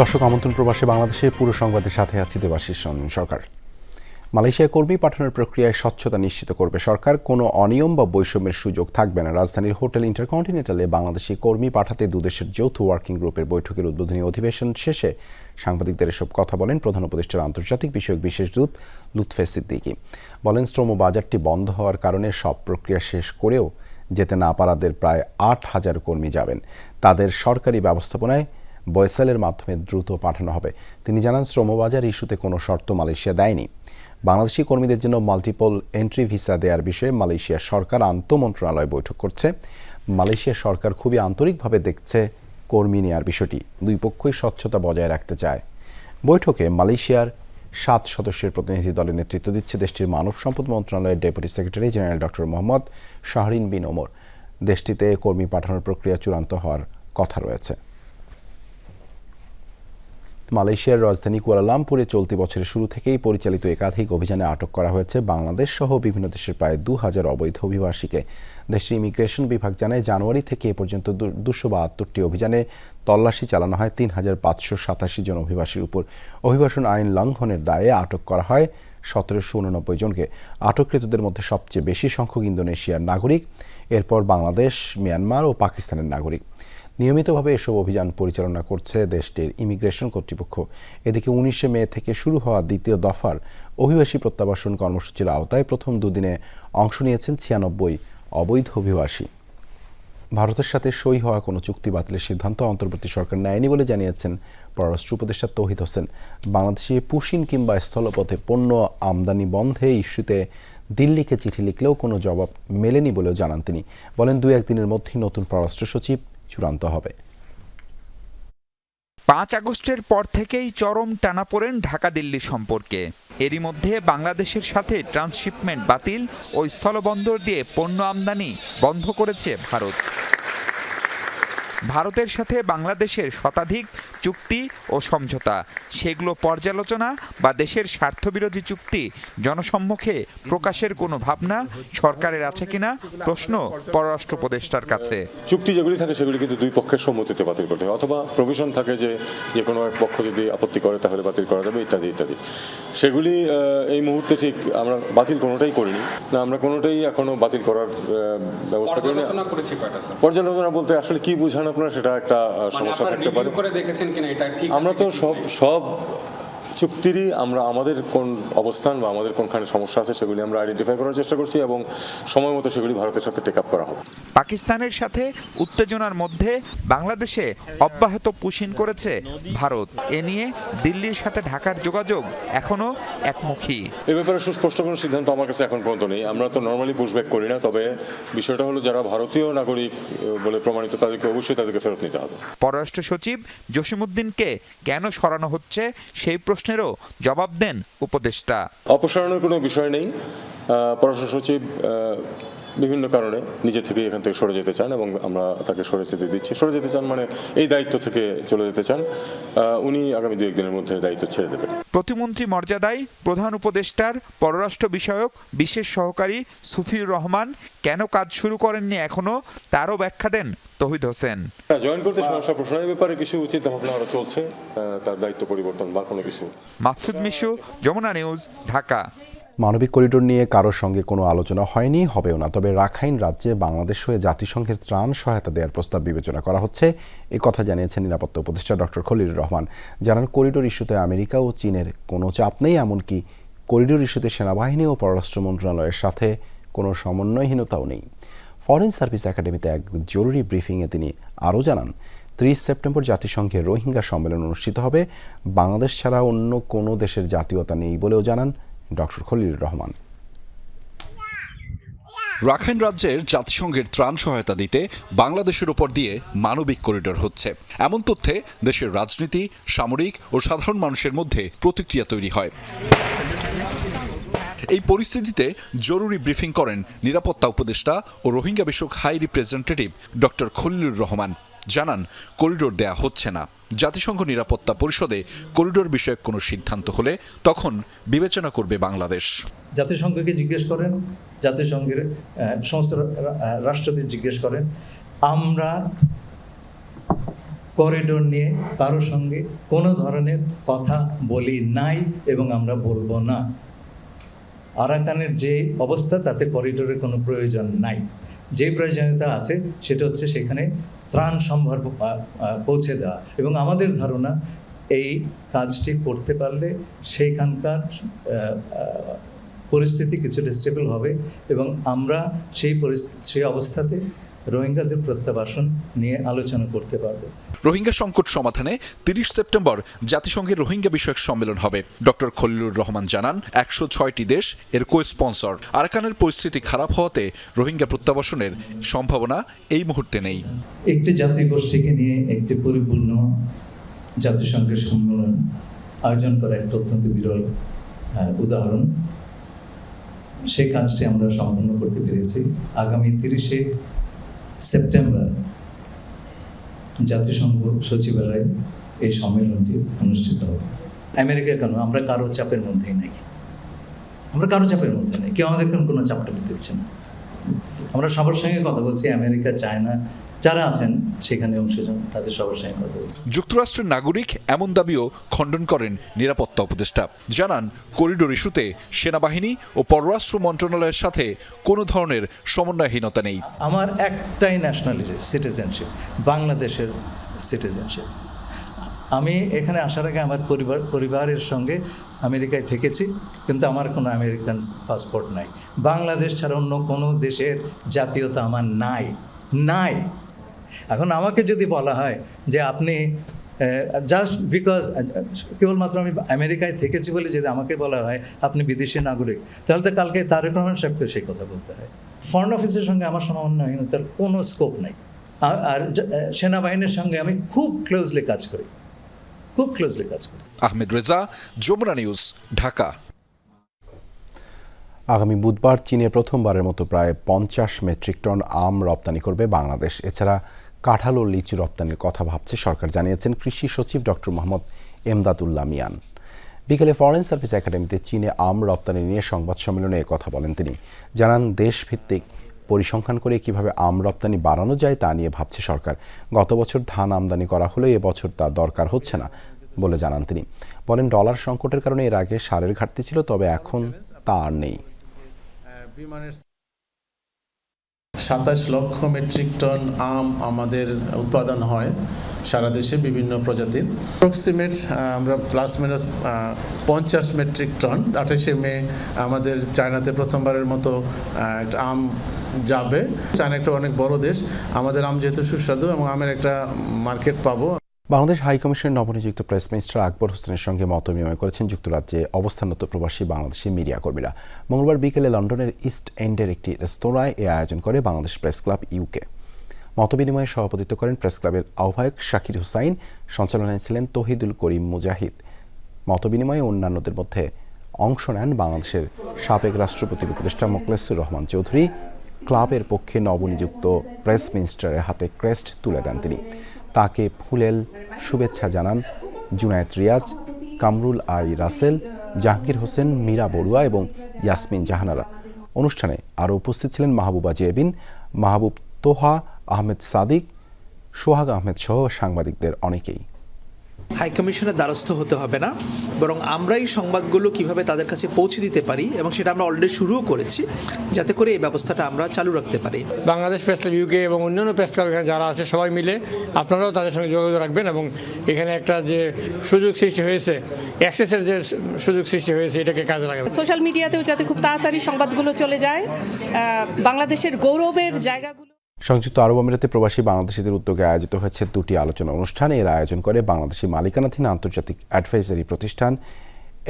দর্শক আমন্ত্রণ প্রবাসী বাংলাদেশের পুরো সংবাদের সাথে আছি দেবাশিস সরকার। মালয়েশিয়া কর্মী পাঠানোর প্রক্রিয়ায় স্বচ্ছতা নিশ্চিত করবে সরকার। কোনো অনিয়ম বা বৈষম্যের সুযোগ থাকবে না। রাজধানীর হোটেল ইন্টারকন্টিনেন্টালে বাংলাদেশি কর্মী পাঠাতে দুদেশের যৌথ ওয়ার্কিং গ্রুপের বৈঠকের উদ্বোধনী অধিবেশন শেষে সাংবাদিকদের এসব কথা বলেন প্রধান উপদেষ্টার আন্তর্জাতিক বিষয়ক বিশেষ দূত লুৎফে সিদ্দিকি। বলেন, শ্রম বাজারটি বন্ধ হওয়ার কারণে সব প্রক্রিয়া শেষ করেও যেতে না পারাদের প্রায় আট হাজার কর্মী যাবেন। তাদের সরকারি ব্যবস্থাপনায় বয়সালের মাধ্যমে দ্রুত পাঠানো হবে। তিনি জানান, শ্রমবাজার ইস্যুতে কোনো শর্ত মালয়েশিয়া দেয়নি। বাংলাদেশি কর্মীদের জন্য মাল্টিপল এন্ট্রি ভিসা দেওয়ার বিষয়ে মালয়েশিয়া সরকার আন্তঃ মন্ত্রণালয় বৈঠক করছে। মালয়েশিয়া সরকার খুবই আন্তরিকভাবে দেখছে কর্মী নেওয়ার বিষয়টি। দুই পক্ষই স্বচ্ছতা বজায় রাখতে চায়। বৈঠকে মালয়েশিয়ার সাত সদস্যের প্রতিনিধি দলের নেতৃত্ব দিচ্ছে দেশটির মানব সম্পদ মন্ত্রণালয়ের deputy secretary general doctor Mohammad Shahrin bin Omar. দেশটিতে কর্মী পাঠানোর প্রক্রিয়া চূড়ান্ত হওয়ার কথা রয়েছে। মালয়েশিয়ার রাজধানী কুয়ালালামপুরে চলতি বছরের শুরু থেকেই পরিচালিত একাধিক অভিযানে আটক করা হয়েছে বাংলাদেশ সহ বিভিন্ন দেশের প্রায় দু হাজার অবৈধ অভিবাসীকে। দেশটির ইমিগ্রেশন বিভাগ জানায়, জানুয়ারি থেকে এ পর্যন্ত দুশো বাহাত্তরটি অভিযানে তল্লাশি চালানো হয়। তিন হাজার পাঁচশো সাতাশি জন অভিবাসীর উপর অভিবাসন আইন লঙ্ঘনের দায়ে আটক করা হয় সতেরোশো উননব্বই জনকে। আটককৃতদের মধ্যে সবচেয়ে বেশি সংখ্যক ইন্দোনেশিয়ার নাগরিক। এরপর বাংলাদেশ, মিয়ানমার ও পাকিস্তানের নাগরিক। নিয়মিতভাবে এসব অভিযান পরিচালনা করছে দেশটির ইমিগ্রেশন কর্তৃপক্ষ। এদিকে উনিশে মে থেকে শুরু হওয়া দ্বিতীয় দফার অভিবাসী প্রত্যাবাসন কর্মসূচির আওতায় প্রথম দুদিনে অংশ নিয়েছেন ছিয়ানব্বই অবৈধ অভিবাসী। ভারতের সাথে সই হওয়া কোনো চুক্তি বাতিলের সিদ্ধান্ত অন্তর্বর্তী সরকার নেয়নি বলে জানিয়েছেন পররাষ্ট্র উপদেষ্টা তৌহিদ হোসেন। বাংলাদেশে পুশিন কিংবা স্থলপথে পণ্য আমদানি বন্ধে ইস্যুতে দিল্লিকে চিঠি লিখলেও কোনো জবাব মেলেনি বলেও জানান তিনি। বলেন দুই একদিনের মধ্যেই নতুন পররাষ্ট্র সচিব চূড়ান্ত হবে। পাঁচ আগস্টের পর থেকেই চরম টানা পড়েন ঢাকা দিল্লি সম্পর্কে। এরই মধ্যে বাংলাদেশের সাথে ট্রান্সশিপমেন্ট বাতিল ওই স্থলবন্দর দিয়ে পণ্য আমদানি বন্ধ করেছে ভারত। ভারতের সাথে বাংলাদেশের শতাধিক চুক্তি ও সমঝোতা। সেগুলো পর্যালোচনা বা দেশের স্বার্থবিরোধী চুক্তি জনসম্মুখে প্রকাশের কোনো ভাবনা সরকারের আছে কিনা প্রশ্ন পররাষ্ট্র উপদেষ্টার কাছে। চুক্তি যেগুলি থাকে সেগুলি কিন্তু দুই পক্ষের সম্মতিতে বাতিল করতে হয় অথবা প্রভিশন থাকে যে যে কোনো এক পক্ষ যদি আপত্তি করে তাহলে বাতিল করা যাবে ইত্যাদি ইত্যাদি। সেগুলি এই মুহূর্তে ঠিক আমরা বাতিল কোনোটাই করিনি। না আমরা কোনোটাই এখনও বাতিল করার ব্যবস্থা করিনি। পর্যালোচনা বলতে আসলে কি বুঝান আপনারা সেটা একটা মানে সমস্যা থাকতে পারে। করে দেখেছেন কিনা এটা ঠিক আমরা তো সব সব চুক্তিরই আমরা আমাদের কোন অবস্থান বা আমাদের কোনখানে সমস্যা আছে সেগুলি আমরা আইডেন্টিফাই করার চেষ্টা করছি এবং সময় মতো সেগুলি ভারতের সাথে টেক আপ করা হবে পাকিস্তানের সাথে উত্তেজনার মধ্যে বাংলাদেশে অব্যাহত পুশিন করেছে ভারত। এ নিয়ে দিল্লির সাথে ঢাকার যোগাযোগ এখনও একমুখী। এ ব্যাপারে সুস্পষ্ট কোনো সিদ্ধান্ত আমার কাছে এখন পর্যন্ত নেই। আমরা তো নর্মালি পুশব্যাক করি না তবে বিষয়টা হলো যারা ভারতীয় নাগরিক বলে প্রমাণিত তাদেরকে অবশ্যই তাদেরকে ফেরত নিতে হবে। পররাষ্ট্র সচিব জসিমুদ্দিনকে কেন সরানো হচ্ছে সেই প্রশ্নেরও জবাব দেন উপদেষ্টা। অপসারণের কোনো বিষয় নেই। পররাষ্ট্র সচিব বিভিন্ন কারণে নিজে থেকে এখান থেকে সরে যেতে চান এবং আমরা তাকে সরে যেতে দিচ্ছি। সরে যেতে চান মানে এই দায়িত্ব থেকে চলে যেতে চান। উনি আগামী দু একদিনের মধ্যে দায়িত্ব ছেড়ে দেবেন। প্রতিমন্ত্রী মর্যাদায় প্রধান উপদেষ্টার পররাষ্ট্র বিষয়ক বিশেষ সহকারী সুফিউর রহমান কেন কাজ শুরু করেননি এখনও তারও ব্যাখ্যা দেন তহিদ হোসেন। জয়েন করতে সমস্যা প্রশ্ন এই ব্যাপারে কিছু চিন্তা ভাবনা আরও চলছে। তার দায়িত্ব পরিবর্তন বা কোনো কিছু। মাহফুজ মিশু যমুনা নিউজ ঢাকা। মানবিক করিডোর নিয়ে কারোর সঙ্গে কোনো আলোচনা হয়নি, হবেও না। তবে রাখাইন রাজ্যে বাংলাদেশ হয়ে জাতিসংঘের ত্রাণ সহায়তা দেওয়ার প্রস্তাব বিবেচনা করা হচ্ছে। এ কথা জানিয়েছেন নিরাপত্তা উপদেষ্টা ডক্টর খলিলুর রহমান। জানান, করিডোর ইস্যুতে আমেরিকা ও চীনের কোনো চাপ নেই, এমনকি করিডোর ইস্যুতে সেনাবাহিনী ও পররাষ্ট্র মন্ত্রণালয়ের সাথে কোনো সমন্বয়হীনতাও নেই। ফরেন সার্ভিস একাডেমিতে এক জরুরি ব্রিফিংয়ে তিনি আরও জানান, ত্রিশ সেপ্টেম্বর জাতিসংঘের রোহিঙ্গা সম্মেলন অনুষ্ঠিত হবে। বাংলাদেশ ছাড়া অন্য কোনো দেশের জাতীয়তা নেই বলেও জানান ডক্টর খলিলুর রহমান। রাখাইন রাজ্যের জাতিসংঘের ত্রাণ সহায়তা দিতে বাংলাদেশের ওপর দিয়ে মানবিক করিডোর হচ্ছে। এমন তথ্যে দেশের রাজনীতি, সামরিক ও সাধারণ মানুষের মধ্যে প্রতিক্রিয়া তৈরি হয়। এই পরিস্থিতিতে জরুরি ব্রিফিং করেন নিরাপত্তা উপদেষ্টা ও রোহিঙ্গা বিষয়ক high representative doctor Khalilur Rahman. জানান, করিডোর দেয়া হচ্ছে না। জাতিসংঘ নিরাপত্তা পরিষদে করিডোর বিষয়ক কোনো সিদ্ধান্ত হলে তখন বিবেচনা করবে বাংলাদেশ। জাতিসংঘকে জিজ্ঞেস করেন, জাতিসংঘের সমস্ত রাষ্ট্রদের জিজ্ঞেস করেন, আমরা করিডোর নিয়ে কারও সঙ্গে কোনো ধরনের কথা বলি নাই এবং আমরা বলব না। আরাকানের যে অবস্থা তাতে করিডোরের কোনো প্রয়োজন নাই। যে প্রয়োজনীয়তা আছে সেটা হচ্ছে সেখানে ত্রাণ সম্ভার পৌঁছে দেওয়া। এবং আমাদের ধারণা, এই কাজটি করতে পারলে সেইখানকার পরিস্থিতি কিছুটা স্টেবল হবে এবং আমরা সেই পরিস্থিতি, সেই অবস্থাতে রোহিঙ্গাদের প্রত্যাবাসন নিয়ে আলোচনা করতে পারবে। রোহিঙ্গা সংকট সমাধানে তিরিশ সেপ্টেম্বর জাতিসংঘের রোহিঙ্গা বিষয়ক সম্মেলন হবে। ডক্টর খলিলুর রহমান জানান একশো ছয়টি দেশ এর কো স্পন্সর আরাকানের পরিস্থিতি খারাপ হওয়াতে রোহিঙ্গা প্রত্যাবাসনের সম্ভাবনা এই মুহূর্তে নেই। একটি জাতি গোষ্ঠীকে নিয়ে একটি পরিপূর্ণ জাতিসংঘের সম্মেলন আয়োজন করা একটা অত্যন্ত বিরল উদাহরণ। সেই কাজটি আমরা সম্পন্ন করতে পেরেছি। আগামী তিরিশে সেপ্টেম্বর জাতিসংঘ সচিবালয়ে এই সম্মেলনটি অনুষ্ঠিত হবে। আমেরিকা কেন আমরা কারও চাপের মধ্যেই নাই। আমরা কারও চাপের মধ্যে নাই। কেউ আমাদের কোনো চাপটা দিচ্ছে না। আমরা সবার সঙ্গে কথা বলছি, আমেরিকা, চায়না যারা আছেন সেখানে অংশীজন তাদের সবার সঙ্গে কথা বলছি। যুক্তরাষ্ট্রের নাগরিক এমন দাবিও খণ্ডন করেন নিরাপত্তা উপদেষ্টা। জানান করিডোর ইস্যুতে সেনাবাহিনী ও পররাষ্ট্র মন্ত্রণালয়ের সাথে কোনো ধরনের সমন্বয়হীনতা নেই। আমার একটাই ন্যাশনালিটি সিটিজেনশিপ বাংলাদেশের সিটিজেনশিপ আমি এখানে আসার আগে আমার পরিবার পরিবারের সঙ্গে আমেরিকায় থেকেছি কিন্তু আমার কোনো আমেরিকান পাসপোর্ট নাই। বাংলাদেশ ছাড়া অন্য কোনো দেশের জাতীয়তা আমার নাই নাই। এখন আমাকে যদি বলা হয় যে আপনি জাস্ট বিকজ কেবলমাত্র আমি আমেরিকায় থেকেছি বলে যদি আমাকে বলা হয় আপনি বিদেশি নাগরিক তাহলে তো কালকে তারেক রহমান সাহেবকে সেই কথা বলতে হয়। ফরেন অফিসের সঙ্গে আমার সমন্বয়হীনতার কোনো স্কোপ নাই। আর সেনাবাহিনীর সঙ্গে আমি খুব ক্লোজলি কাজ করি। খুব ক্লোজলি কাজ করি। আহমেদ রেজা যমুনা নিউজ ঢাকা। আগামী বুধবার চীনে প্রথমবারের মতো প্রায় পঞ্চাশ মেট্রিক টন আম রপ্তানি করবে বাংলাদেশ। এছাড়া কাঁঠাল ও লিচু রপ্তানির কথা ভাবছে সরকার, জানিয়েছেন কৃষি সচিব ডক্টর মোহাম্মদ এমদাদুল্লাহ মিয়ান বিকেলে ফরেন সার্ভিস একাডেমিতে চীনে আম রপ্তানি নিয়ে সংবাদ সম্মেলনে কথা বলেন তিনি। জানান, দেশভিত্তিক পরিসংখ্যান করে কীভাবে আম রপ্তানি বাড়ানো যায় তা নিয়ে ভাবছে সরকার। গত বছর ধান আমদানি করা হলেও এবছর তা দরকার হচ্ছে না বলে জানান তিনি। বলেন, ডলার সংকটের কারণে এর আগে সারের ঘাটতি ছিল, তবে এখন তা আর নেই। সাতাশ লক্ষ মেট্রিক টন আম আমাদের উৎপাদন হয় সারা দেশে বিভিন্ন প্রজাতির। অ্যাপ্রক্সিমেট আমরা প্লাস মাইনাস পঞ্চাশ মেট্রিক টন। আঠাশে মে আমাদের চায়নাতে প্রথমবারের মতো একটা আম যাবে। চায়না একটা অনেক বড় দেশ। আমাদের আম যেহেতু সুস্বাদু এবং আমের একটা মার্কেট পাবো। বাংলাদেশ হাইকমিশনের নবনিযুক্ত প্রেস মিনিস্টার আকবর হোসেনের সঙ্গে মত বিনিময় করেছেন যুক্তরাজ্যে অবস্থানরত প্রবাসী বাংলাদেশি মিডিয়া কর্মীরা। মঙ্গলবার বিকেলে লন্ডনের ইস্ট এন্ডের একটি রেস্তোরাঁয় এ আয়োজন করে বাংলাদেশ প্রেস ক্লাব ইউকে। মতবিনিময়ে সভাপতিত্ব করেন প্রেস ক্লাবের আহ্বায়ক শাকির হুসাইন, সঞ্চালনায় ছিলেন তহিদুল করিম মুজাহিদ। মতবিনিময়ে অন্যান্যদের মধ্যে অংশ নেন বাংলাদেশের সাবেক রাষ্ট্রপতির উপদেষ্টা মোকলেসুর রহমান চৌধুরী। ক্লাবের পক্ষে নবনিযুক্ত প্রেস মিনিস্টারের হাতে ক্রেস্ট তুলে দেন তিনি। তাকে ফুলেল শুভেচ্ছা জানান জুনায়েত রিয়াজ, কামরুল আই রাসেল, জাহাঙ্গীর হোসেন, মীরা বড়ুয়া এবং ইয়াসমিন জাহানারা। অনুষ্ঠানে আরও উপস্থিত ছিলেন মাহবুবা জেবিন মাহবুব তোহা, আহমেদ সাদিক, সোহাগ আহমেদ সহ সাংবাদিকদের অনেকেই। হাইকমিশনের দ্বারস্থ হতে হবে না বরং আমরাই সংবাদগুলো কীভাবে তাদের কাছে পৌঁছে দিতে পারি এবং সেটা আমরা অলরেডি শুরুও করেছি যাতে করে এই ব্যবস্থাটা আমরা চালু রাখতে পারি। বাংলাদেশ প্রেস ক্লাব ইউকে এবং অন্যান্য প্রেস ক্লাব এখানে যারা আছে সবাই মিলে আপনারাও তাদের সঙ্গে যোগাযোগ রাখবেন এবং এখানে একটা যে সুযোগ সৃষ্টি হয়েছে অ্যাক্সেসের যে সুযোগ সৃষ্টি হয়েছে এটাকে কাজে লাগাবেন সোশ্যাল মিডিয়াতেও যাতে খুব তাড়াতাড়ি সংবাদগুলো চলে যায় বাংলাদেশের গৌরবের জায়গাগুলো সংযুক্ত আরব আমিরাতে প্রবাসী বাংলাদেশিদের উদ্যোগে আয়োজিত হয়েছে দুটি আলোচনা অনুষ্ঠান। এর আয়োজন করে বাংলাদেশি মালিকানাধীন আন্তর্জাতিক অ্যাডভাইজারি প্রতিষ্ঠান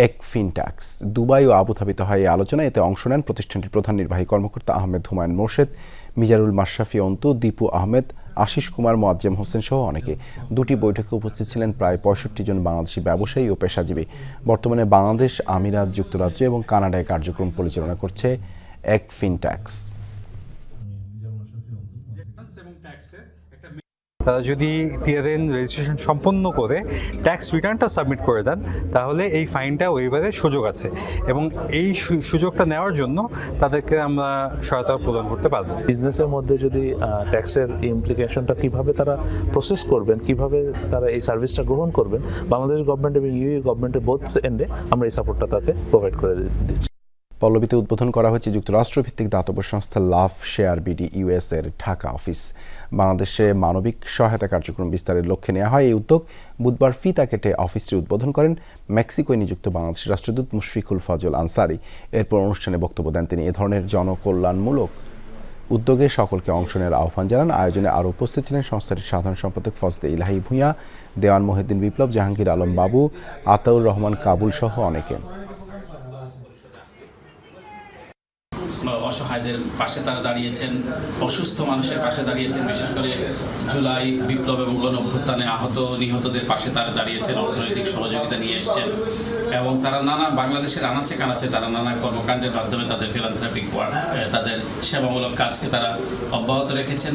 একফিনট্যাক্স দুবাই ও আবুধাবিতে হয় এই আলোচনা এতে অংশ নেন প্রতিষ্ঠানটির প্রধান নির্বাহী কর্মকর্তা আহমেদ হুমায়ুন মোর্শেদ, মিজারুল মাশরাফি অন্তু, দীপু আহমেদ, আশিস কুমার, মোয়াজ্জেম হোসেন সহ অনেকে। দুটি বৈঠকে উপস্থিত ছিলেন প্রায় পঁয়ষট্টি জন বাংলাদেশি ব্যবসায়ী ও পেশাজীবী। বর্তমানে বাংলাদেশ, আমিরাত, যুক্তরাজ্য এবং কানাডায় কার্যক্রম পরিচালনা করছে একফিনট্যাক্স তারা যদি টিআরএন রেজিস্ট্রেশন সম্পন্ন করে ট্যাক্স রিটার্নটা সাবমিট করে দেন, তাহলে এই ফাইনটা ওয়েবারের সুযোগ আছে। এবং এই সুযোগটা নেওয়ার জন্য তাদেরকে আমরা সহায়তা প্রদান করতে পারব। বিজনেসের মধ্যে যদি ট্যাক্সের ইমপ্লিকেশনটা কীভাবে তারা প্রসেস করবেন, কীভাবে তারা এই সার্ভিসটা গ্রহণ করবেন, বাংলাদেশ গভর্নমেন্ট এবং ইউই গভর্নমেন্টের বোথ এন্ডে আমরা এই সাপোর্টটা তাতে প্রোভাইড করে দিচ্ছি। পল্লবীতে উদ্বোধন করা হয়েছে যুক্তরাষ্ট্রভিত্তিক দাতব্য সংস্থা লাভ শেয়ার বিডি ইউএস এর ঢাকা অফিস। বাংলাদেশে মানবিক সহায়তা কার্যক্রম বিস্তারের লক্ষ্যে নেওয়া হয় এই উদ্যোগ। বুধবার ফিতা কেটে অফিসটি উদ্বোধন করেন মেক্সিকোয় নিযুক্ত বাংলাদেশের রাষ্ট্রদূত মুশফিকুল ফজল আনসারি। এরপর অনুষ্ঠানে বক্তব্য দেন তিনি। এ ধরনের জনকল্যাণমূলক উদ্যোগে সকলকে অংশ নেওয়ার আহ্বান জানান। আয়োজনে আরও উপস্থিত ছিলেন সংস্থাটির সাধারণ সম্পাদক ফজদে ইলাহি ভূঁইয়া, দেওয়ান মহিউদ্দিন বিপ্লব, জাহাঙ্গীর আলম বাবু, আতাউর রহমান কাবুল সহ অনেকে। অসহায়দের পাশে তারা দাঁড়িয়েছেন, অসুস্থ মানুষের পাশে দাঁড়িয়েছেন, বিশেষ করে জুলাই বিপ্লব এবং গণ অভ্যুত্থানে আহত, নিহতদের পাশে তারা দাঁড়িয়েছেন, অর্থনৈতিক সহযোগিতা নিয়ে এসছেন। এবং তারা নানা, বাংলাদেশের আনাচে কানাচে তারা নানা কর্মকাণ্ডের মাধ্যমে তাদের ফিলান্থ্রাপিক ওয়ার্ক তাদের সেবামূলক কাজকে তারা অব্যাহত রেখেছেন।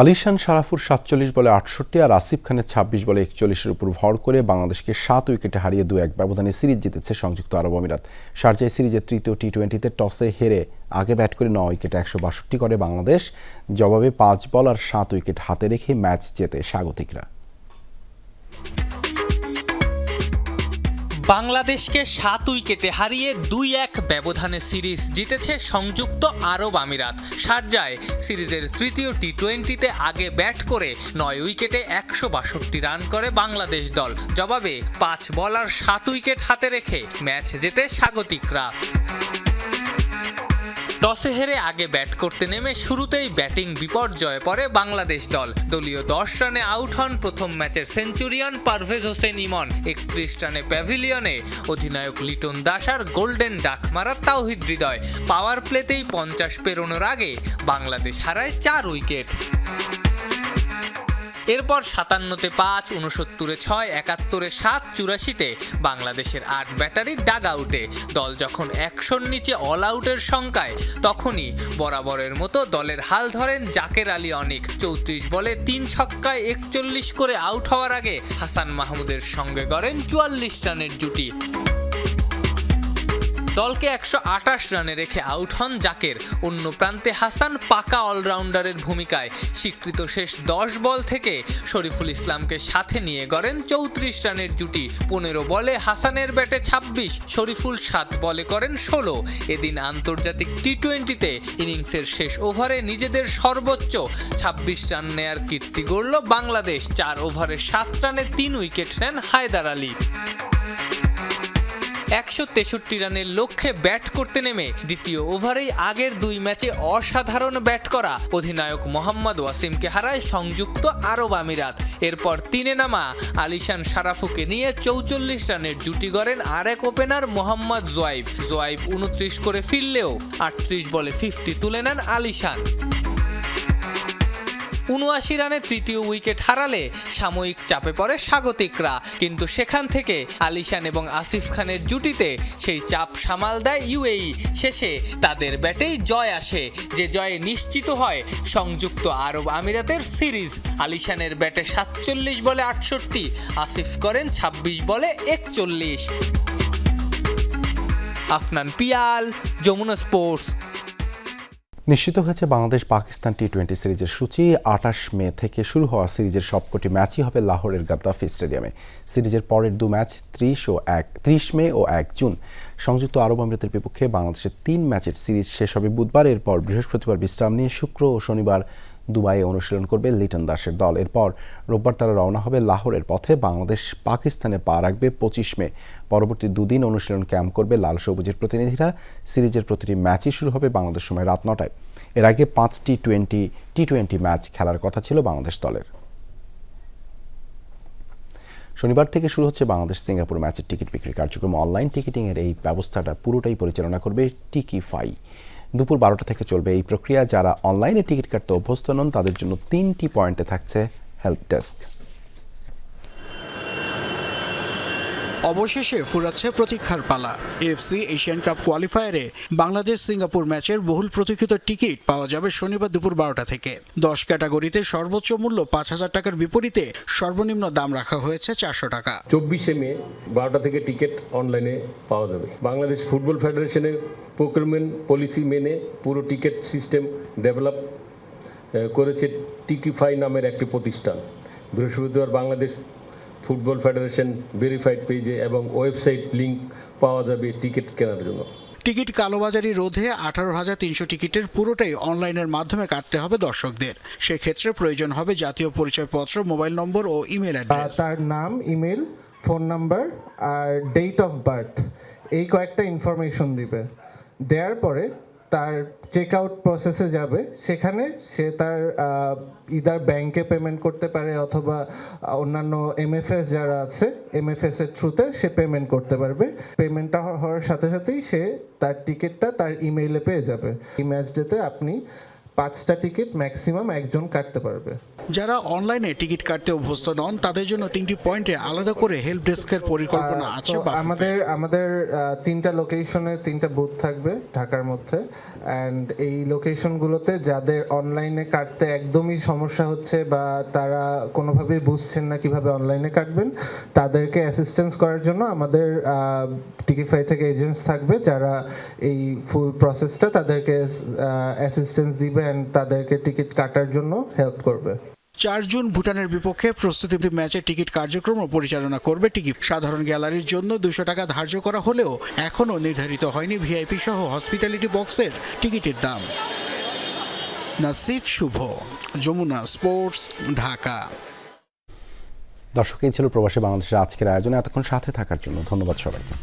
আলিশান সারাফুর সাতচল্লিশ বলে আটষট্টি আর আসিফ খানের ছাব্বিশ বলে একচল্লিশের উপর ভর করে বাংলাদেশকে সাত উইকেটে হারিয়ে দু এক ব্যবধানে সিরিজ জিতেছে সংযুক্ত আরব আমিরাত। শারজায় সিরিজের তৃতীয় টি টোয়েন্টিতে টসে হেরে আগে ব্যাট করে ন উইকেটে একশো বাষট্টি করে বাংলাদেশ। জবাবে পাঁচ বল আর সাত উইকেট হাতে রেখে ম্যাচ জেতে স্বাগতিকরা। বাংলাদেশকে সাত উইকেটে হারিয়ে দুই এক ব্যবধানে সিরিজ জিতেছে সংযুক্ত আরব আমিরাত। সারজায় সিরিজের তৃতীয় টি টোয়েন্টিতে আগে ব্যাট করে নয় উইকেটে একশো বাষট্টি রান করে বাংলাদেশ দল। জবাবে পাঁচ বলার সাত উইকেট হাতে রেখে ম্যাচ জেতে স্বাগতিকরা। টসে হেরে আগে ব্যাট করতে নেমে শুরুতেই ব্যাটিং বিপর্যয়ে পড়ে বাংলাদেশ দল। দলীয় দশ রানে আউট হন প্রথম ম্যাচের সেঞ্চুরিয়ান পারভেজ হোসেন ইমন। একত্রিশ রানে প্যাভিলিয়নে অধিনায়ক লিটন দাস আর গোল্ডেন ডাক মারা তাওহিদ হৃদয়। পাওয়ার প্লেতেই পঞ্চাশ পেরোনোর আগে বাংলাদেশ হারায় চার উইকেট। এরপর সাতান্নতে পাঁচ উনসত্তরে ছয়, একাত্তরে সাত, চুরাশিতে বাংলাদেশের আট ব্যাটারির ডাগ আউটে দল যখন একশোর নিচে অল আউটের সংখ্যায়, তখনই বরাবরের মতো দলের হাল ধরেন জাকের আলী অনিক। চৌত্রিশ বলে তিন ছক্কায় একচল্লিশ করে আউট হওয়ার আগে হাসান মাহমুদের সঙ্গে গড়েন চুয়াল্লিশ রানের জুটি। দলকে একশো আটাশ রানে রেখে আউট হন জাকের। অন্য প্রান্তে হাসান পাকা অলরাউন্ডারের ভূমিকায়। স্বীকৃত শেষ দশ বল থেকে শরীফুল ইসলামকে সাথে নিয়ে গড়েন চৌত্রিশ রানের জুটি। পনেরো বলে হাসানের ব্যাটে ছাব্বিশ, শরীফুল সাত বলে করেন ষোলো। এদিন আন্তর্জাতিক টি টোয়েন্টিতে ইনিংসের শেষ ওভারে নিজেদের সর্বোচ্চ ছাব্বিশ রান নেয়ার কীর্তি গড়ল বাংলাদেশ। চার ওভারে সাত রানে তিন উইকেট নেন হায়দার আলী। একশো তেষট্টি রানের লক্ষ্যে ব্যাট করতে নেমে দ্বিতীয় ওভারেই আগের দুই ম্যাচে অসাধারণ ব্যাট করা। অধিনায়ক মোহাম্মদ ওয়াসিমকে হারায় সংযুক্ত আরব আমিরাত। এরপর তিনে নামা আলিশান সারাফুকে নিয়ে চৌচল্লিশ রানের জুটি গড়েন আরেক ওপেনার মোহাম্মদ জোয়াইব। জোয়াইব উনত্রিশ করে ফিরলেও আটত্রিশ বলে ফিফটি তুলে নেন আলিশান। উনআশি রানে তৃতীয় উইকেট হারালে সাময়িক চাপে পড়ে স্বাগতিকরা। কিন্তু সেখান থেকে আলিশান এবং আসিফ খানের জুটিতে সেই চাপ সামাল দেয় ইউএই। শেষে তাদের ব্যাটেই জয় আসে। যে জয়ে নিশ্চিত হয়, সংযুক্ত আরব আমিরাতের সিরিজ। আলিশানের ব্যাটে সাতচল্লিশ বলে আটষট্টি, আসিফ করেন ২৬ বলে একচল্লিশ। আফনান পিয়াল, যমুনা স্পোর্টস। নিশ্চিত হয়েছে বাংলাদেশ পাকিস্তান টি টোয়েন্টি সিরিজের সূচি। আঠাশ মে থেকে শুরু হওয়া সিরিজের সবকটি ম্যাচই হবে লাহোরের গাদ্দাফি স্টেডিয়ামে। সিরিজের পরের দু ম্যাচ, ত্রিশ ও এক, ত্রিশ মে ও এক জুন। সংযুক্ত আরব আমিরাতের বিপক্ষে বাংলাদেশের তিন ম্যাচের সিরিজ শেষ হবে বুধবার। এরপর বৃহস্পতিবার বিশ্রাম নিয়ে শুক্র ও শনিবার দুবাইয়ে অনুশীলন করবে লিটন দাসের দল। এরপর রোববার তারা রওনা হবে লাহোরের পথে। বাংলাদেশ পাকিস্তানে পা রাখবে পঁচিশ মে। পরবর্তী দুদিন অনুশীলন ক্যাম্প করবে লাল সবুজের প্রতিনিধিরা। সিরিজের প্রতিটি ম্যাচই শুরু হবে বাংলাদেশ সময় রাত নটায়। এর আগে পাঁচটি টোয়েন্টি টি টোয়েন্টি ম্যাচ খেলার কথা ছিল বাংলাদেশ দলের। শনিবার থেকে শুরু হচ্ছে বাংলাদেশ সিঙ্গাপুর ম্যাচের টিকিট বিক্রি কার্যক্রম। অনলাইন টিকিটিংয়ের এই ব্যবস্থাটা পুরোটাই পরিচালনা করবে টিকিফাই। দুপুর বারোটা থেকে চলবে এই প্রক্রিয়া। যারা অনলাইনে টিকিট কাটতে অভ্যস্ত নন, তাদের জন্য তিনটি পয়েন্টে থাকছে হেল্প ডেস্ক অবশেষে ফুরাচ্ছে প্রতীক্ষার পালা। এফসি এশিয়ান কাপ কোয়ালিফায়ারে বাংলাদেশ সিঙ্গাপুর ম্যাচের বহুল প্রতীক্ষিত টিকিট পাওয়া যাবে শনিবার দুপুর বারোটা থেকে। দশ ক্যাটাগরিতে সর্বোচ্চ মূল্য পাঁচ হাজার টাকার বিপরীতে সর্বনিম্ন দাম রাখা হয়েছে চারশো টাকা। চব্বিশে মে বারোটা থেকে টিকিট অনলাইনে পাওয়া যাবে। বাংলাদেশ ফুটবল ফেডারেশনের প্রক্রিমেন্ট পলিসি মেনে পুরো টিকিট সিস্টেম ডেভেলপ করেছে টিকিফাই নামের একটি প্রতিষ্ঠান। বৃহস্পতিবার বাংলাদেশ ফুটবল ফেডারেশন ভেরিফাইড পেজে এবং ওয়েবসাইট লিংক পাওয়া যাবে টিকিট কেনার জন্য। টিকিট কালোবাজারি রোধে আঠারো হাজার তিনশো টিকিটের পুরোটাই অনলাইনের মাধ্যমে কাটতে হবে দর্শকদের। সেক্ষেত্রে প্রয়োজন হবে জাতীয় পরিচয়পত্র মোবাইল নম্বর ও ইমেল অ্যাড্রেস। তার নাম ইমেল ফোন নাম্বার আর ডেট অফ বার্থ। এই কয়েকটা ইনফরমেশন দিবে। দেওয়ার পরে তার চেক আউট প্রসেসে যাবে, সেখানে সে তার ইদার ব্যাংকে পেমেন্ট করতে পারে অথবা অন্যান্য এমএফএস যারা আছে এমএফএস এর থ্রুতে সে পেমেন্ট করতে পারবে। পেমেন্টটা হওয়ার সাথে সাথেই সে তার টিকিটটা তার ইমেইলে পেয়ে যাবে। ইম্যাচ ডেতে আপনি পাঁচটা টিকিট ম্যাক্সিমাম একজন কাটতে পারবে। যারা অনলাইনে টিকিট কাটতে অভ্যস্ত নন তাদের জন্য তিনটি পয়েন্টে আলাদা করে হেল্প ডেস্কের পরিকল্পনা আছে আমাদের আমাদের তিনটা লোকেশনে তিনটা বুথ থাকবে ঢাকার মধ্যে। অ্যান্ড এই লোকেশনগুলোতে যাদের অনলাইনে কাটতে একদমই সমস্যা হচ্ছে বা তারা কোনোভাবেই বুঝছেন না কীভাবে অনলাইনে কাটবেন তাদেরকে অ্যাসিস্ট্যান্স করার জন্য আমাদের টিকিফাই থেকে এজেন্টস থাকবে যারা এই ফুল প্রসেসটা তাদেরকে অ্যাসিস্ট্যান্স দিবে অ্যান্ড তাদেরকে টিকিট কাটার জন্য হেল্প করবে। চার জুন ভুটানের বিপক্ষে প্রস্তুতি ম্যাচের টিকিট কার্যক্রম পরিচালনা করবে টিকিট। সাধারণ গ্যালারির জন্য দুশো টাকা ধার্য করা হলেও এখনও নির্ধারিত হয়নি ভিআইপি সহ হসপিটালিটি বক্সের টিকিটের দাম। নাসিফ শুভ যমুনা স্পোর্টস ঢাকা। দর্শক এই ছিল প্রবাসী বাংলাদেশের আজকের আয়োজনে। এতক্ষণ সাথে থাকার জন্য ধন্যবাদ সবাইকে।